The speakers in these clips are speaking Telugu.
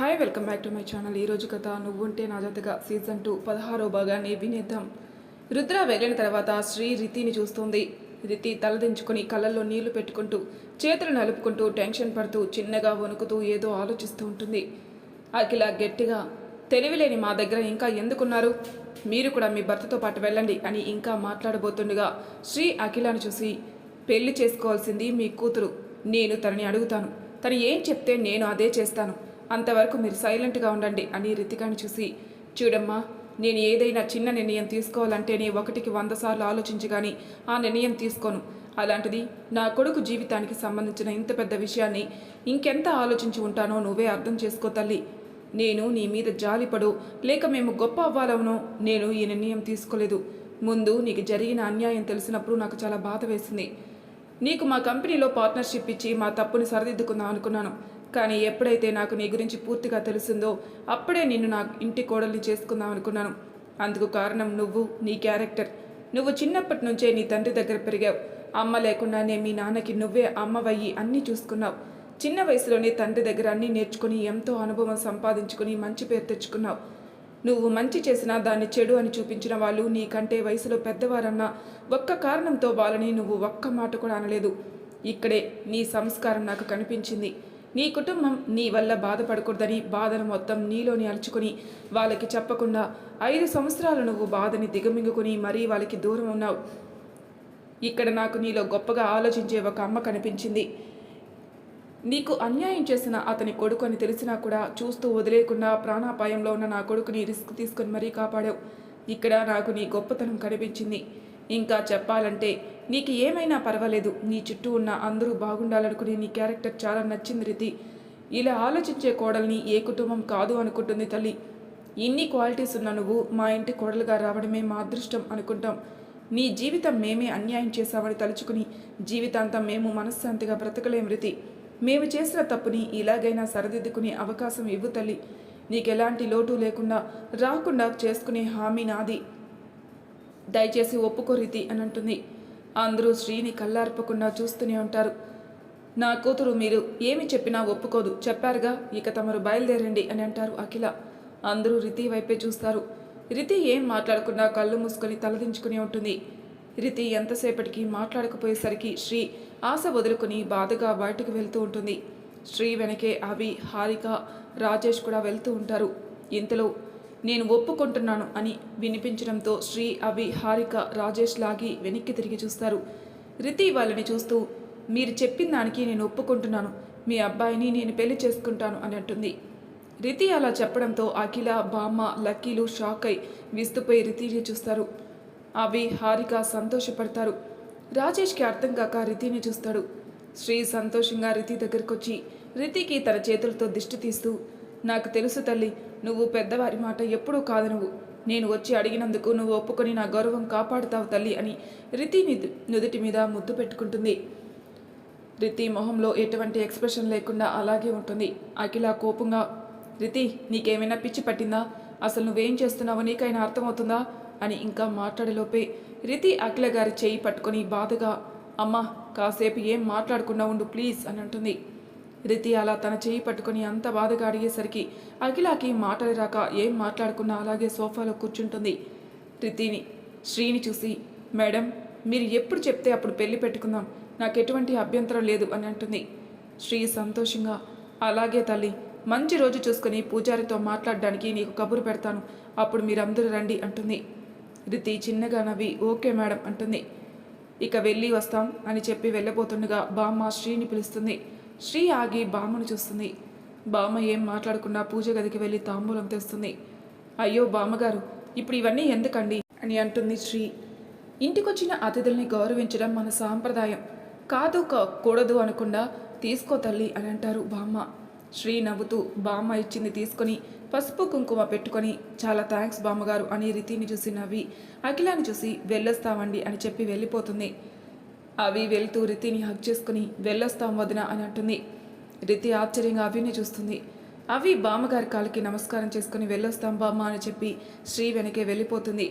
Hi welcome back to my channel ఈరోజు కథ నువ్వుంటే నా జతగా సీజన్ టూ పదహారో భాగాన్ని వినేద్దాం. రుద్ర వెళ్ళిన తర్వాత శ్రీ రితిని చూస్తుంది. రితి తలదించుకుని కళ్ళల్లో నీళ్ళు పెట్టుకుంటూ చేతులు నలుపుకుంటూ టెన్షన్ పడుతూ చిన్నగా వణుకుతూ ఏదో ఆలోచిస్తూ ఉంటుంది. అఖిల గట్టిగా తెలివిలేని మా దగ్గర ఇంకా ఎందుకున్నారు? మీరు కూడా మీ భర్తతో పాటు వెళ్ళండి అని ఇంకా మాట్లాడబోతుండగా శ్రీ అఖిలను చూసి పెళ్ళి చేసుకోవాల్సింది మీ కూతురు. నేను తనని అడుగుతాను. తను ఏం చెప్తే నేను అదే చేస్తాను. అంతవరకు మీరు సైలెంట్గా ఉండండి అని రితికాని చూసి చూడమ్మా నేను ఏదైనా చిన్న నిర్ణయం తీసుకోవాలంటే నేను ఒకటికి వంద సార్లు ఆలోచించి కానీ ఆ నిర్ణయం తీసుకోను. అలాంటిది నా కొడుకు జీవితానికి సంబంధించిన ఇంత పెద్ద విషయాన్ని ఇంకెంత ఆలోచించి ఉంటానో నువ్వే అర్థం చేసుకో తల్లి. నేను నీ మీద జాలిపడు లేక మేము గొప్ప అవ్వాలవునో నేను ఈ నిర్ణయం తీసుకోలేదు. ముందు నీకు జరిగిన అన్యాయం తెలిసినప్పుడు నాకు చాలా బాధ వేసింది. నీకు మా కంపెనీలో పార్ట్నర్షిప్ ఇచ్చి మా తప్పుని సరిదిద్దుకుందాం అనుకున్నాను. కానీ ఎప్పుడైతే నాకు నీ గురించి పూర్తిగా తెలిసిందో అప్పుడే నిన్ను నా ఇంటి కోడల్ని చేసుకుందాం అనుకున్నాను. అందుకు కారణం నువ్వు నీ క్యారెక్టర్. నువ్వు చిన్నప్పటి నుంచే నీ తండ్రి దగ్గర పెరిగావు. అమ్మ లేకుండానే మీ నాన్నకి నువ్వే అమ్మవయ్యి అన్నీ చూసుకున్నావు. చిన్న వయసులోనే తండ్రి దగ్గర అన్నీ నేర్చుకుని ఎంతో అనుభవం సంపాదించుకుని మంచి పేరు తెచ్చుకున్నావు. నువ్వు మంచి చేసినా దాన్ని చెడు అని చూపించిన వాళ్ళు నీకంటే వయసులో పెద్దవారన్నా ఒక్క కారణంతో వాళ్ళని నువ్వు ఒక్క మాట కూడా అనలేదు. ఇక్కడే నీ సంస్కారం నాకు కనిపించింది. నీ కుటుంబం నీ వల్ల బాధపడకూడదని బాధను మొత్తం నీలోని అలుచుకుని వాళ్ళకి చెప్పకుండా ఐదు సంవత్సరాలు నువ్వు బాధని దిగమింగుకుని మరీ వాళ్ళకి దూరం ఉన్నావు. ఇక్కడ నాకు నీలో గొప్పగా ఆలోచించే ఒక అమ్మ కనిపించింది. నీకు అన్యాయం చేసిన అతని కొడుకు అని తెలిసినా కూడా చూస్తూ వదిలేకుండా ప్రాణాపాయంలో ఉన్న నా కొడుకుని రిస్క్ తీసుకొని మరీ కాపాడావు. ఇక్కడ నాకు నీ గొప్పతనం కనిపించింది. ఇంకా చెప్పాలంటే నీకు ఏమైనా పర్వాలేదు నీ చుట్టూ ఉన్న అందరూ బాగుండాలనుకునే నీ క్యారెక్టర్ చాలా నచ్చింది రీతి. ఇలా ఆలోచించే కోడల్ని ఏ కుటుంబం కాదు అనుకుంటుంది తల్లి. ఇన్ని క్వాలిటీస్ ఉన్న నువ్వు మా ఇంటి కోడలుగా రావడమే మా అదృష్టం అనుకుంటాం. నీ జీవితం మేమే అన్యాయం చేశామని తలుచుకుని జీవితాంతం మేము మనశ్శాంతిగా బ్రతకలేం రీతి. మేము చేసిన తప్పుని ఇలాగైనా సరిదిద్దుకునే అవకాశం ఇవ్వు తల్లి. నీకెలాంటి లోటు లేకుండా రాకుండా చేసుకునే హామీ నాది. దయచేసి ఒప్పుకో రీతి అని అంటుంది. అందరూ శ్రీని కళ్ళార్పకుండా చూస్తూనే ఉంటారు. నా కూతురు మీరు ఏమి చెప్పినా ఒప్పుకోదు. చెప్పారుగా ఇక తమరు బయలుదేరండి అని అంటారు అఖిల. అందరూ రితి వైపే చూస్తారు. రితి ఏం మాట్లాడకుండా కళ్ళు మూసుకొని తలదించుకుని ఉంటుంది. రితి ఎంతసేపటికి మాట్లాడకపోయేసరికి శ్రీ ఆశ వదులుకొని బాధగా బయటకు వెళ్తూ ఉంటుంది. శ్రీ వెనకే అవి హారిక రాజేష్ కూడా వెళ్తూ ఉంటారు. ఇంతలో నేను ఒప్పుకుంటున్నాను అని వినిపించడంతో శ్రీ అవి హారిక రాజేష్ లాగి వెనక్కి తిరిగి చూస్తారు. రితి వాళ్ళని చూస్తూ మీరు చెప్పిన దానికి నేను ఒప్పుకుంటున్నాను. మీ అబ్బాయిని నేను పెళ్ళి చేసుకుంటాను అని అంటుంది. రితి అలా చెప్పడంతో అఖిల బామ్మ లక్కీలు షాక్ అయి విస్తుపోయి రితిని చూస్తారు. అవి హారిక సంతోషపడతారు. రాజేష్కి అర్థం కాక రితిని చూస్తాడు. శ్రీ సంతోషంగా రితి దగ్గరకొచ్చి రితికి తన చేతులతో దిష్టి తీస్తూ నాకు తెలుసు తల్లి నువ్వు పెద్దవారి మాట ఎప్పుడూ కాదు నువ్వు నేను వచ్చి అడిగినందుకు నువ్వు ఒప్పుకొని నా గౌరవం కాపాడుతావు తల్లి అని రితి నుదుటి మీద ముద్దు పెట్టుకుంటుంది. రితి మొహంలో ఎటువంటి ఎక్స్ప్రెషన్ లేకుండా అలాగే ఉంటుంది. అఖిల కోపంగా రితి నీకేమైనా పిచ్చి పట్టిందా? అసలు నువ్వేం చేస్తున్నావో నీకైనా అర్థమవుతుందా? అని ఇంకా మాట్లాడేలోపే రితి అఖిల గారి చేయి పట్టుకొని బాధగా అమ్మ కాసేపు ఏం మాట్లాడకుండా ఉండు ప్లీజ్ అని అంటుంది. రితి అలా తన చేయి పట్టుకుని అంత బాధగా అడిగేసరికి అఖిలాకి మాటలు రాక ఏం మాట్లాడుకున్నా అలాగే సోఫాలో కూర్చుంటుంది. రితిని శ్రీని చూసి మేడం మీరు ఎప్పుడు చెప్తే అప్పుడు పెళ్ళి పెట్టుకుందాం. నాకు ఎటువంటి అభ్యంతరం లేదు అని అంటుంది. శ్రీ సంతోషంగా అలాగే తల్లి మంచి రోజు చూసుకుని పూజారితో మాట్లాడడానికి నీకు కబురు పెడతాను. అప్పుడు మీరందరూ రండి అంటుంది. రితి చిన్నగా నవ్వి ఓకే మేడం అంటుంది. ఇక వెళ్ళి వస్తాం అని చెప్పి వెళ్ళబోతుండగా బామ్మ శ్రీని పిలుస్తుంది. శ్రీ ఆగి బామ్మను చూస్తుంది. బామ్మ ఏం మాట్లాడకుండా పూజ గదికి వెళ్ళి తాంబూలం తెస్తుంది. అయ్యో బామ్మగారు ఇప్పుడు ఇవన్నీ ఎందుకండి? అని అంటుంది శ్రీ. ఇంటికొచ్చిన అతిథుల్ని గౌరవించడం మన సాంప్రదాయం. కాదు కూడదు అనకుండా తీసుకో తల్లి అని అంటారు బామ్మ. శ్రీ నవ్వుతూ బామ్మ ఇచ్చింది తీసుకొని పసుపు కుంకుమ పెట్టుకొని చాలా థ్యాంక్స్ బామ్మగారు అని రితిని చూసి నవ్వి అఖిలాని చూసి వెళ్ళొస్తామండి అని చెప్పి వెళ్ళిపోతుంది. అవి వెళ్తూ రితిని హక్ చేసుకుని వెళ్ళొస్తాం వదిన అని అంటుంది. రితి ఆశ్చర్యంగా అవిని చూస్తుంది. అవి బామ్మగారి కాలికి నమస్కారం చేసుకుని వెళ్ళొస్తాం బామ్మ అని చెప్పి శ్రీ వెనకే వెళ్ళిపోతుంది.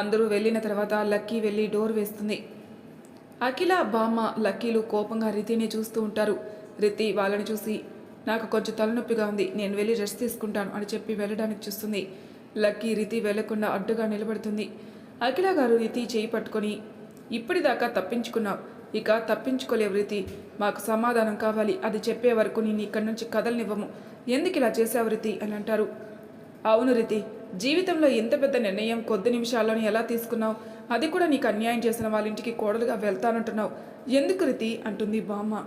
అందరూ వెళ్ళిన తర్వాత లక్కీ వెళ్ళి డోర్ వేస్తుంది. అఖిల బామ్మ లక్కీలు కోపంగా రితిని చూస్తూ ఉంటారు. రితి వాళ్ళని చూసి నాకు కొంచెం తలనొప్పిగా ఉంది నేను వెళ్ళి రెస్ట్ తీసుకుంటాను అని చెప్పి వెళ్ళడానికి చూస్తుంది. లక్కీ రితి వెళ్ళకుండా అడ్డుగా నిలబడుతుంది. అఖిల గారు రితి చేయి పట్టుకొని ఇప్పటిదాకా తప్పించుకున్నావు. ఇక తప్పించుకోలేవు రీతి. మాకు సమాధానం కావాలి. అది చెప్పే వరకు నేను ఇక్కడి నుంచి కదలనివ్వము. ఎందుకు ఇలా చేసావు రీతి అని అంటారు. అవును రీతి. జీవితంలో ఇంత పెద్ద నిర్ణయం కొద్ది నిమిషాల్లోనే ఎలా తీసుకున్నావు? అది కూడా నీకు అన్యాయం చేసిన వాళ్ళ ఇంటికి కోడలుగా వెళ్తానంటున్నావు. ఎందుకు రీతి? అంటుంది బామ్మ.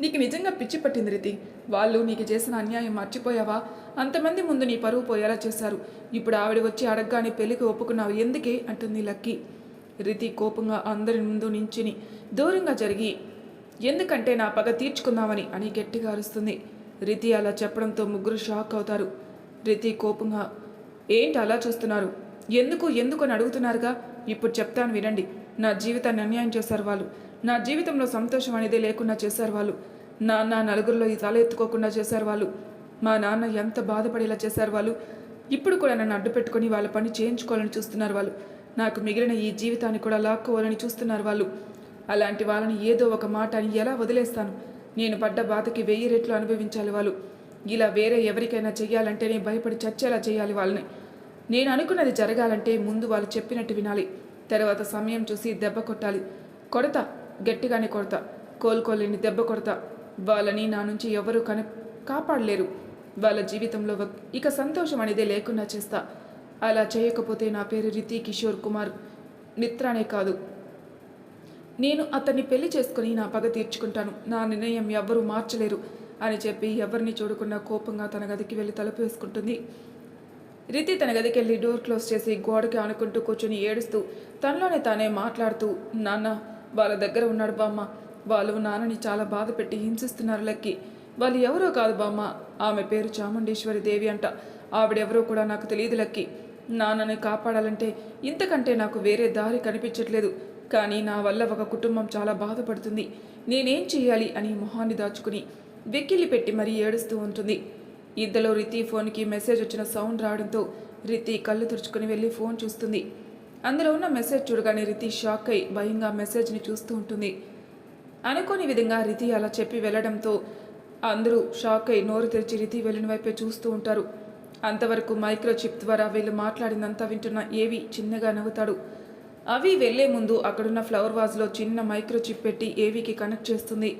నీకు నిజంగా పిచ్చి పట్టింది రీతి. వాళ్ళు నీకు చేసిన అన్యాయం మర్చిపోయావా? అంతమంది ముందు నీ పరువు పోయేలా చేశారు. ఇప్పుడు ఆవిడ వచ్చి అడగగానే పెళ్ళికి ఒప్పుకున్నావు. ఎందుకే? అంటుంది లక్కీ. రితి కోపంగా అందరి ముందు నించుని దూరంగా జరిగి ఎందుకంటే నా పగ తీర్చుకుందామని అని గట్టిగా అరుస్తుంది. రీతి అలా చెప్పడంతో ముగ్గురు షాక్ అవుతారు. రితి కోపంగా ఏంటి అలా చూస్తున్నారు? ఎందుకు ఎందుకు అని అడుగుతున్నారుగా? ఇప్పుడు చెప్తాను వినండి. నా జీవితాన్ని అన్యాయం చేశారు వాళ్ళు. నా జీవితంలో సంతోషం అనేది లేకుండా చేశారు వాళ్ళు. నాన్న నలుగురిలో ఈ తల ఎత్తుకోకుండా చేశారు వాళ్ళు. మా నాన్న ఎంత బాధపడేలా చేశారు వాళ్ళు. ఇప్పుడు కూడా నన్ను అడ్డు పెట్టుకొని వాళ్ళ పని చేయించుకోవాలని చూస్తున్నారు వాళ్ళు. నాకు మిగిలిన ఈ జీవితాన్ని కూడా లాక్కోవాలని చూస్తున్నారు వాళ్ళు. అలాంటి వాళ్ళని ఏదో ఒక మాట అని ఎలా వదిలేస్తాను? నేను పడ్డ బాధకి వెయ్యి రెట్లు అనుభవించాలి వాళ్ళు. ఇలా వేరే ఎవరికైనా చెయ్యాలంటేనే భయపడి చచ్చేలా చేయాలి వాళ్ళని. నేను అనుకున్నది జరగాలంటే ముందు వాళ్ళు చెప్పినట్టు వినాలి. తర్వాత సమయం చూసి దెబ్బ కొట్టాలి. కొడతా గట్టిగానే కొడతా. కోలుకోలేని దెబ్బ కొడతా. వాళ్ళని నా నుంచి ఎవరు కన కాపాడలేరు. వాళ్ళ జీవితంలో ఇక సంతోషం అనేదే లేకుండా చేస్తా. అలా చేయకపోతే నా పేరు రితి కిషోర్ కుమార్. మిత్రానే కాదు. నేను అతన్ని పెళ్ళి చేసుకుని నా పగ తీర్చుకుంటాను. నా నిర్ణయం ఎవ్వరూ మార్చలేరు అని చెప్పి ఎవరిని చూడకుండా కోపంగా తన గదికి వెళ్ళి తలుపు వేసుకుంటుంది. రితి తన గదికి వెళ్ళి డోర్ క్లోజ్ చేసి గోడకి ఆనుకుంటూ కూర్చొని ఏడుస్తూ తనలోనే తానే మాట్లాడుతూ నాన్న వాళ్ళ దగ్గర ఉన్నాడు బామ్మ. వాళ్ళు నాన్నని చాలా బాధ పెట్టి హింసిస్తున్నారు లక్కి. వాళ్ళు ఎవరో కాదు బామ్మ. ఆమె పేరు చాముండేశ్వరి దేవి అంట. ఆవిడెవరో కూడా నాకు తెలియదు లక్కి. నాన్నని కాపాడాలంటే ఇంతకంటే నాకు వేరే దారి కనిపించట్లేదు. కానీ నా వల్ల ఒక కుటుంబం చాలా బాధపడుతుంది. నేనేం చేయాలి అని మొహాన్ని దాచుకుని వెక్కిలి పెట్టి మరీ ఏడుస్తూ ఉంటుంది. ఇంతలో రితి ఫోన్కి మెసేజ్ వచ్చిన సౌండ్ రావడంతో రితి కళ్ళు తుడుచుకుని వెళ్ళి ఫోన్ చూస్తుంది. అందులో ఉన్న మెసేజ్ చూడగానే రితి షాక్ అయి భయంగా మెసేజ్ని చూస్తూ ఉంటుంది. అనుకోని విధంగా రితి అలా చెప్పి వెళ్ళడంతో అందరూ షాక్ అయి నోరు తెరిచి రితి వెళ్ళిన వైపే చూస్తూ ఉంటారు. అంతవరకు మైక్రోచిప్ ద్వారా వీళ్ళు మాట్లాడినంత వింటున్న ఏవి చిన్నగా నవ్వుతాడు. అవి వెళ్ళే ముందు అక్కడున్న ఫ్లవర్ వాజ్లో చిన్న మైక్రోచిప్ పెట్టి ఏవికి కనెక్ట్ చేస్తుంది.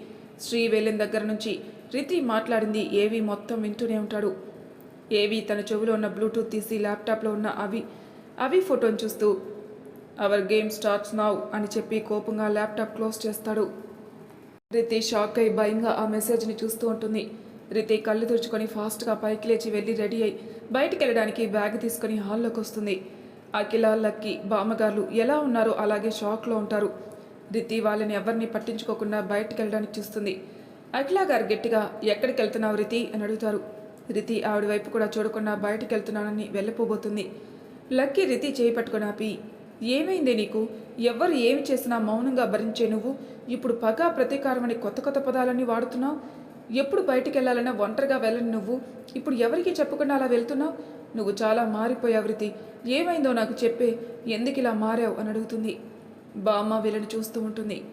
శ్రీ వెళ్ళిన దగ్గర నుంచి రితి మాట్లాడింది ఏవి మొత్తం వింటూనే ఉంటాడు. ఏవి తన చెవిలో ఉన్న బ్లూటూత్ తీసి ల్యాప్టాప్లో ఉన్న అవి అవి ఫోటోని చూస్తూ అవర్ గేమ్ స్టార్ట్స్ నౌ అని చెప్పి కోపంగా ల్యాప్టాప్ క్లోజ్ చేస్తాడు. రితి షాక్ అయి భయంగా ఆ మెసేజ్ని చూస్తూ ఉంటుంది. రితి కళ్ళు తుడుచుకొని ఫాస్ట్గా పైకి లేచి వెళ్ళి రెడీ అయి బయటికి వెళ్ళడానికి బ్యాగ్ తీసుకొని హాల్లోకి వస్తుంది అఖిల లక్కి బామ్మగారు ఎలా ఉన్నారో అలాగే షాక్లో ఉంటారు. రితి వాళ్ళని ఎవరిని పట్టించుకోకుండా బయటికి వెళ్ళడానికి చూస్తుంది. అఖిల గారు గట్టిగా ఎక్కడికి వెళ్తున్నావు రితి? అని అడుగుతారు. రితి ఆవిడ వైపు కూడా చూడకుండా బయటికి వెళ్తున్నానని వెళ్ళిపోబోతుంది. లక్కీ రితి చేయి పట్టుకొని ఆపి ఏమైంది నీకు? ఎవరు ఏమి చేసినా మౌనంగా భరించే నువ్వు? ఇప్పుడు పగ ప్రతీకారం అని కొత్త కొత్త పదాలన్నీ వాడుతున్నావు? ఎప్పుడు బయటికి వెళ్ళాలన్నా ఒంటరిగా వెళ్ళని నువ్వు. ఇప్పుడు ఎవరికి చెప్పకుండా అలా వెళ్తున్నావు? నువ్వు చాలా మారిపోయావు రీతి. ఏమైందో నాకు చెప్పే ఎందుకు ఇలా మారావు అని అడుగుతుంది. బామ్మ వీళ్ళని చూస్తూ ఉంటుంది.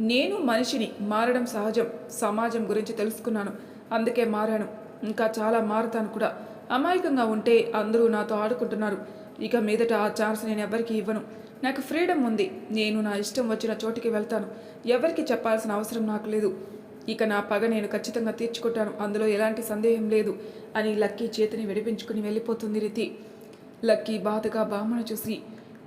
నేను మనిషిని మారడం సహజం. సమాజం గురించి తెలుసుకున్నాను. అందుకే మారాను. ఇంకా చాలా మారుతాను కూడా. అమాయకంగా ఉంటే అందరూ నాతో ఆడుకుంటున్నారు. ఇక మీదట ఆ ఛాన్స్ నేను ఎవరికి ఇవ్వను. నాకు ఫ్రీడమ్ ఉంది. నేను నా ఇష్టం వచ్చిన చోటికి వెళ్తాను. ఎవరికి చెప్పాల్సిన అవసరం నాకు లేదు. ఇక నా పగ నేను ఖచ్చితంగా తీర్చుకుంటాను. అందులో ఎలాంటి సందేహం లేదు అని లక్కీ చేతిని విడిపించుకుని వెళ్ళిపోతుంది రితి. లక్కీ బాధగా బామ్మను చూసి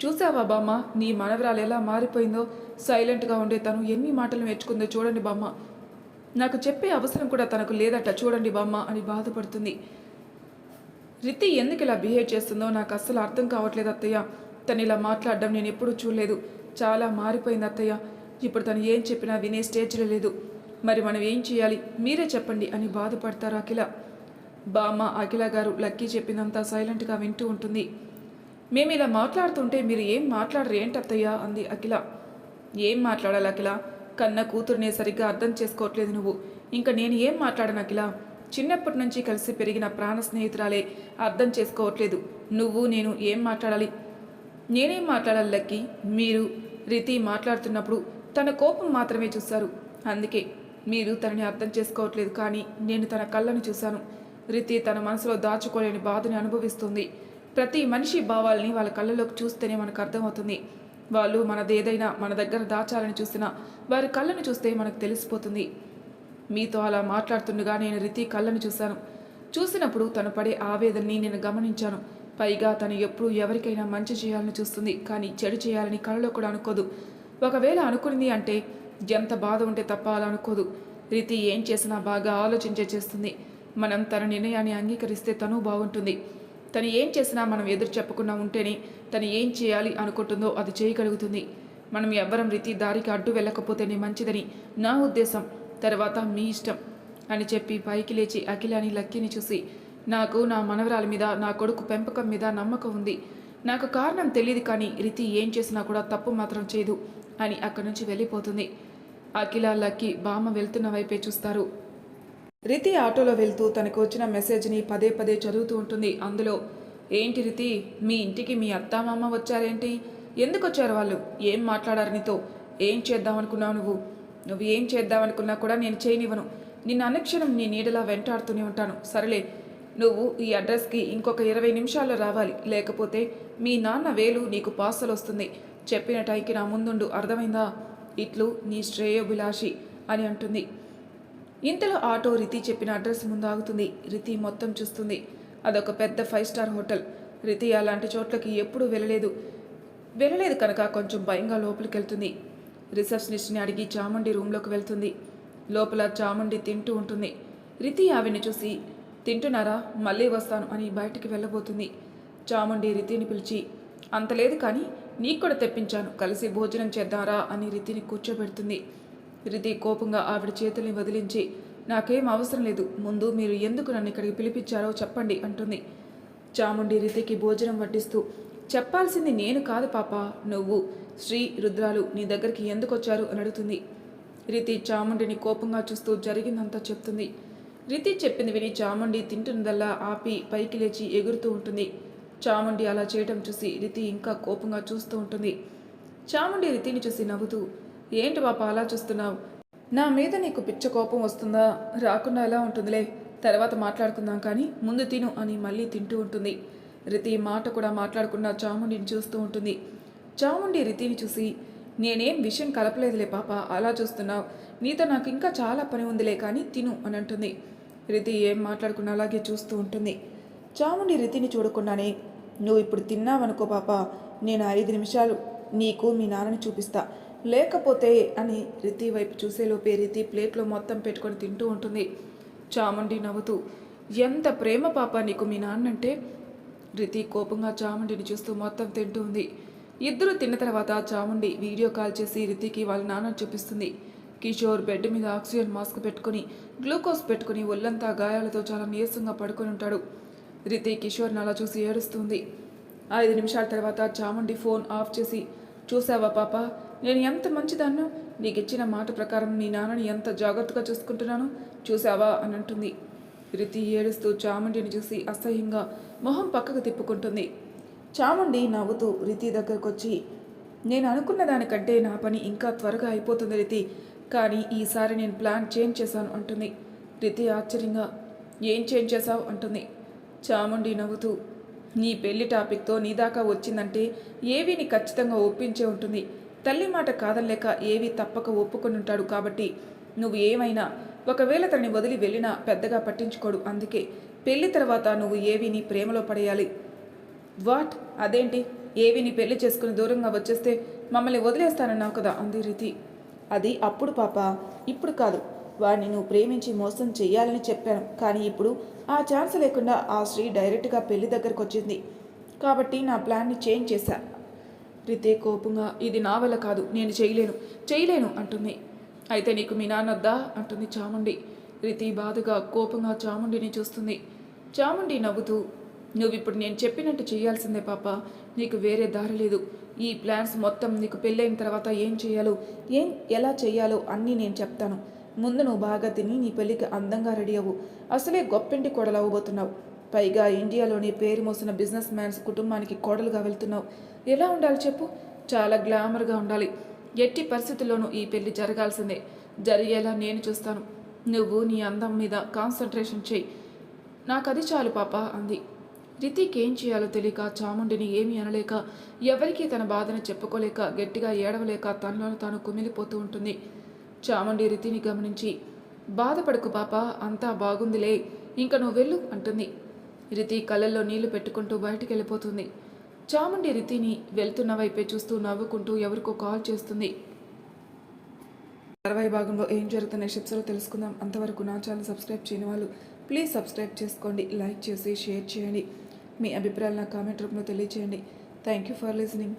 చూసావా బామ్మ నీ మనవరాలు ఎలా మారిపోయిందో? సైలెంట్గా ఉండే తను ఎన్ని మాటలు నేర్చుకుందో చూడండి బామ్మ. నాకు చెప్పే అవసరం కూడా తనకు లేదట చూడండి బామ్మ అని బాధపడుతుంది. రితి ఎందుకు ఇలా బిహేవ్ చేస్తుందో నాకు అస్సలు అర్థం కావట్లేదు అత్తయ్య. తను ఇలా మాట్లాడడం నేను ఎప్పుడూ చూడలేదు. చాలా మారిపోయింది అత్తయ్య. ఇప్పుడు తను ఏం చెప్పినా వినే స్టేజ్లో లేదు. మరి మనం ఏం చేయాలి? మీరే చెప్పండి అని బాధపడతారు అఖిల. బామ్మ అఖిల గారు లక్కీ చెప్పిందంతా సైలెంట్గా వింటూ ఉంటుంది. మేము ఇలా మాట్లాడుతుంటే మీరు ఏం మాట్లాడరు ఏంటి అంది అఖిల. ఏం మాట్లాడాలి అఖిల? కన్న కూతురునే సరిగ్గా అర్థం చేసుకోవట్లేదు నువ్వు. ఇంకా నేను ఏం మాట్లాడను అఖిల? చిన్నప్పటి నుంచి కలిసి పెరిగిన ప్రాణ స్నేహితురాలే అర్థం చేసుకోవట్లేదు. నువ్వు నేను ఏం మాట్లాడాలి? నేనేం మాట్లాడాలి లక్కి? మీరు రితి మాట్లాడుతున్నప్పుడు తన కోపం మాత్రమే చూశారు. అందుకే మీరు తనని అర్థం చేసుకోవట్లేదు కానీ నేను తన కళ్ళను చూశాను. రితి తన మనసులో దాచుకోలేని బాధని అనుభవిస్తుంది. ప్రతి మనిషి భావాల్ని వాళ్ళ కళ్ళలోకి చూస్తేనే మనకు అర్థమవుతుంది. వాళ్ళు మనదేదైనా మన దగ్గర దాచాలని చూసినా వారి కళ్ళను చూస్తే మనకు తెలిసిపోతుంది. మీతో అలా మాట్లాడుతుండగా నేను రితి కళ్ళను చూశాను. చూసినప్పుడు తను పడే ఆవేదనని నేను గమనించాను. పైగా తను ఎప్పుడూ ఎవరికైనా మంచి చేయాలని చూస్తుంది కానీ చెడు చేయాలని కళ్ళలో కూడా అనుకోదు. ఒకవేళ అనుకునింది అంటే ఎంత బాధ ఉంటే తప్ప అలా అనుకోదు. రీతి ఏం చేసినా బాగా ఆలోచించే చేస్తుంది. మనం తన నిర్ణయాన్ని అంగీకరిస్తే తను బాగుంటుంది. తను ఏం చేసినా మనం ఎదురు చెప్పకుండా ఉంటేనే తను ఏం చేయాలి అనుకుంటుందో అది చేయగలుగుతుంది. మనం ఎవ్వరం రీతి దారికి అడ్డు వెళ్ళకపోతేనే మంచిదని నా ఉద్దేశం. తర్వాత మీ ఇష్టం అని చెప్పి పైకి లేచి అఖిలాని లక్కీని చూసి నాకు నా మనవరాల మీద నా కొడుకు పెంపకం మీద నమ్మకం ఉంది. నాకు కారణం తెలియదు కానీ రితి ఏం చేసినా కూడా తప్పు మాత్రం చేయదు అని అక్కడి నుంచి వెళ్ళిపోతుంది. అఖిల లక్కి బామ్మ వెళ్తున్న వైపే చూస్తారు. రితి ఆటోలో వెళ్తూ తనకు వచ్చిన మెసేజ్ని పదే పదే చదువుతూ ఉంటుంది. అందులో ఏంటి రితి మీ ఇంటికి మీ అత్తామామ వచ్చారేంటి? ఎందుకు వచ్చారు వాళ్ళు? ఏం మాట్లాడారు నీతో? ఏం చేద్దామనుకున్నావు నువ్వు? నువ్వు ఏం చేద్దామనుకున్నా కూడా నేను చేయనివ్వను. నిన్న అనుక్షణం నీ నీడలా వెంటాడుతూనే ఉంటాను. సరేలే నువ్వు ఈ అడ్రస్కి ఇంకొక ఇరవై నిమిషాల్లో రావాలి. లేకపోతే మీ నాన్న వేలు నీకు పార్సల్ వస్తుంది. చెప్పిన టైంకి నా ముందుండు. అర్థమైందా? ఇట్లు నీ శ్రేయోభిలాషి అని అంటుంది. ఇంతలో ఆటో రితి చెప్పిన అడ్రస్ ముందు ఆగుతుంది రితి మొత్తం చూస్తుంది. అదొక పెద్ద ఫైవ్ స్టార్ హోటల్. రితి అలాంటి చోట్లకి ఎప్పుడూ వెళ్ళలేదు. వెళ్ళలేదు కనుక కొంచెం భయంగా లోపలికి వెళ్తుంది రిసెప్షనిస్ట్ని అడిగి చాముండి రూమ్లోకి వెళ్తుంది. లోపల చాముండి తింటూ ఉంటుంది. రితి ఆవిని చూసి తింటున్నారా? మళ్ళీ వస్తాను అని బయటికి వెళ్ళబోతుంది. చాముండి రితిని పిలిచి అంత లేదు కానీ నీకు కూడా తెప్పించాను. కలిసి భోజనం చేద్దారా అని రితిని కూర్చోబెడుతుంది. రితి కోపంగా ఆవిడ చేతుల్ని వదిలించి నాకేం అవసరం లేదు. ముందు మీరు ఎందుకు నన్ను ఇక్కడికి పిలిపించారో చెప్పండి అంటుంది. చాముండి రితికి భోజనం వడ్డిస్తూ చెప్పాల్సింది నేను కాదు పాప నువ్వు. శ్రీ రుద్రాలు నీ దగ్గరికి ఎందుకు వచ్చారు అని అడుగుతుంది. రితి చాముండిని కోపంగా చూస్తూ జరిగిందంతా చెప్తుంది. రితి చెప్పింది విని చాముండి తింటున్నదల్లా ఆపి పైకి లేచి ఎగురుతూ ఉంటుంది. చాముండి అలా చేయటం చూసి రితి ఇంకా కోపంగా చూస్తూ ఉంటుంది. చాముండి రితిని చూసి నవ్వుతూ ఏంటి పాప అలా చూస్తున్నావు? నా మీద నీకు పిచ్చ కోపం వస్తుందా? రాకుండా ఎలా ఉంటుందిలే? తర్వాత మాట్లాడుకుందాం కానీ ముందు తిను అని మళ్ళీ తింటూ ఉంటుంది. రితి మాట కూడా మాట్లాడకుండా చాముండిని చూస్తూ ఉంటుంది. చాముండి రితిని చూసి నేనేం విషయం కలపలేదులే పాప అలా చూస్తున్నావు. నీతో నాకు ఇంకా చాలా పని ఉందిలే కానీ తిను అని అంటుంది. రితి ఏం మాట్లాడకుండా అలాగే చూస్తూ ఉంటుంది. చాముండి రితిని చూడకుండానే నువ్వు ఇప్పుడు తిన్నావనుకో పాప నేను ఐదు నిమిషాలు నీకు మీ నాన్నని చూపిస్తా. లేకపోతే అని రితి వైపు చూసేలోపే రితి ప్లేట్లో మొత్తం పెట్టుకొని తింటూ ఉంటుంది. చాముండి నవ్వుతూ ఎంత ప్రేమ పాప నీకు మీ నాన్నంటే? రితి కోపంగా చాముండిని చూస్తూ మొత్తం తింటూ ఉంది. ఇద్దరు తిన్న తర్వాత చాముండి వీడియో కాల్ చేసి రితికి వాళ్ళ నాన్న చూపిస్తుంది. కిషోర్ బెడ్ మీద ఆక్సిజన్ మాస్క్ పెట్టుకుని గ్లూకోజ్ పెట్టుకుని ఒళ్ళంతా గాయాలతో చాలా నీరసంగా పడుకొని ఉంటాడు. రితి కిషోర్ని అలా చూసి ఏడుస్తుంది. ఐదు నిమిషాల తర్వాత చాముండి ఫోన్ ఆఫ్ చేసి చూసావా పాప నేను ఎంత మంచిదాన్నో నీకు ఇచ్చిన మాట ప్రకారం నీ నాన్నని ఎంత జాగ్రత్తగా చూసుకుంటున్నాను చూసావా? అని అంటుంది. రితి ఏడుస్తూ చాముండిని చూసి అసహ్యంగా మొహం పక్కకు తిప్పుకుంటుంది. చాముండి నవ్వుతూ రితి దగ్గరకు వచ్చి నేను అనుకున్న దానికంటే నా పని ఇంకా త్వరగా అయిపోతుంది రితి కానీ ఈసారి నేను ప్లాన్ చేంజ్ చేశాను అంటుంది. రితి ఆశ్చర్యంగా ఏం చేంజ్ చేశావు? అంటుంది. చాముండి నవ్వుతూ నీ పెళ్ళి టాపిక్తో నీ దాకా వచ్చిందంటే ఏవిని ఖచ్చితంగా ఒప్పించే ఉంటుంది. తల్లి మాట కాదనలేక ఏవి తప్పక ఒప్పుకొని ఉంటాడు కాబట్టి నువ్వు ఏమైనా ఒకవేళ తనని వదిలి వెళ్ళినా పెద్దగా పట్టించుకోడు. అందుకే పెళ్ళి తర్వాత నువ్వు ఏవిని ప్రేమలో పడేయాలి. వాట్? అదేంటి? ఏవిని పెళ్ళి చేసుకుని దూరంగా వచ్చేస్తే మమ్మల్ని వదిలేస్తానన్నావు కదా అంది రీతి. అది అప్పుడు పాప ఇప్పుడు కాదు. వాడిని నువ్వు ప్రేమించి మోసం చేయాలని చెప్పాను. కానీ ఇప్పుడు ఆ ఛాన్స్ లేకుండా ఆ స్త్రీ డైరెక్ట్గా పెళ్ళి దగ్గరకు వచ్చింది. కాబట్టి నా ప్లాన్ని చేంజ్ చేశా. రితే కోపంగా ఇది నా వల్ల కాదు నేను చేయలేను చేయలేను అంటుంది. అయితే నీకు మీ నాన్నొద్దా అంటుంది చాముండి. రితి బాధగా కోపంగా చాముండిని చూస్తుంది. చాముండి నవ్వుతూ నువ్వు ఇప్పుడు నేను చెప్పినట్టు చేయాల్సిందే పాప నీకు వేరే దారి లేదు. ఈ ప్లాన్స్ మొత్తం నీకు పెళ్ళైన తర్వాత ఏం చేయాలో ఏం ఎలా చేయాలో అన్నీ నేను చెప్తాను. ముందు నువ్వు బాగా తిని నీ పెళ్ళికి అందంగా రెడీ అవ్వు. అసలే గొప్పింటి కోడలు అవ్వబోతున్నావు పైగా ఇండియాలోని పేరు మోసిన బిజినెస్ మ్యాన్స్ కుటుంబానికి కోడలుగా వెళ్తున్నావు. ఎలా ఉండాలి చెప్పు? చాలా గ్లామర్గా ఉండాలి. ఎట్టి పరిస్థితుల్లోనూ ఈ పెళ్ళి జరగాల్సిందే. జరిగేలా నేను చూస్తాను. నువ్వు నీ అందం మీద కాన్సన్ట్రేషన్ చేయి. నాకు అది చాలు పాప అంది. రితిక్ ఏం చేయాలో తెలియక చాముండిని ఏమీ అనలేక ఎవరికీ తన బాధను చెప్పుకోలేక గట్టిగా ఏడవలేక తనలో తాను కుమిలిపోతూ ఉంటుంది. చాముండి రితిని గమనించి బాధపడకు పాప అంతా బాగుందిలే ఇంక నువ్వు వెళ్ళు అంటుంది. రితి కళ్ళల్లో నీళ్ళు పెట్టుకుంటూ బయటికి వెళ్ళిపోతుంది చాముండి రితిని వెళ్తున్న వైపే చూస్తూ నవ్వుకుంటూ ఎవరికో కాల్ చేస్తుంది. అరవై భాగంలో ఏం జరుగుతున్న షిప్స్లో తెలుసుకుందాం. అంతవరకు నా ఛానల్ సబ్స్క్రైబ్ చేయని వాళ్ళు ప్లీజ్ సబ్స్క్రైబ్ చేసుకోండి లైక్ చేసి షేర్ చేయండి. మీ అభిప్రాయాలు నా కామెంట్ రూపంలో తెలియచేయండి. Thank you for listening